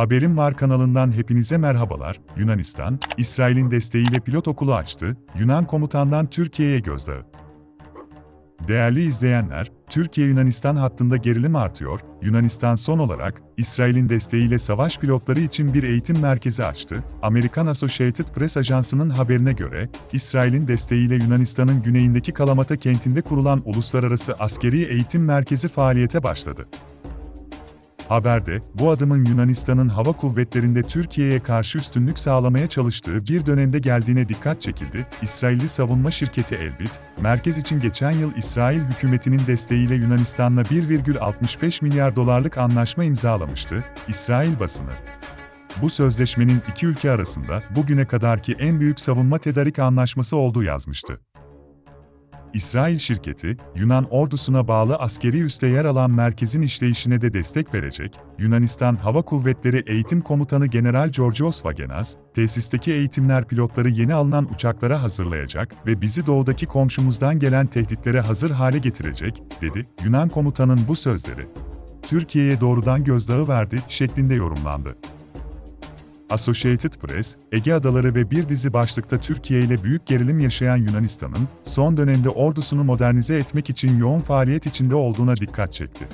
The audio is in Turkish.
Haberim Var kanalından hepinize merhabalar. Yunanistan, İsrail'in desteğiyle pilot okulu açtı. Yunan komutandan Türkiye'ye gözdağı. Değerli izleyenler, Türkiye-Yunanistan hattında gerilim artıyor. Yunanistan son olarak, İsrail'in desteğiyle savaş pilotları için bir eğitim merkezi açtı. Amerikan Associated Press ajansının haberine göre, İsrail'in desteğiyle Yunanistan'ın güneyindeki Kalamata kentinde kurulan uluslararası askeri eğitim merkezi faaliyete başladı. Haberde, bu adımın Yunanistan'ın hava kuvvetlerinde Türkiye'ye karşı üstünlük sağlamaya çalıştığı bir dönemde geldiğine dikkat çekildi. İsrailli savunma şirketi Elbit, merkez için geçen yıl İsrail hükümetinin desteğiyle Yunanistan'la 1,65 milyar dolarlık anlaşma imzalamıştı. İsrail basını, bu sözleşmenin iki ülke arasında bugüne kadarki en büyük savunma tedarik anlaşması olduğu yazmıştı. İsrail şirketi, Yunan ordusuna bağlı askeri üste yer alan merkezin işleyişine de destek verecek, Yunanistan Hava Kuvvetleri Eğitim Komutanı General Georgios Vagenas, tesisteki eğitimler pilotları yeni alınan uçaklara hazırlayacak ve bizi doğudaki komşumuzdan gelen tehditlere hazır hale getirecek, dedi. Yunan komutanın bu sözleri, Türkiye'ye doğrudan gözdağı verdi şeklinde yorumlandı. Associated Press, Ege Adaları ve bir dizi başlıkta Türkiye ile büyük gerilim yaşayan Yunanistan'ın, son dönemde ordusunu modernize etmek için yoğun faaliyet içinde olduğuna dikkat çekti.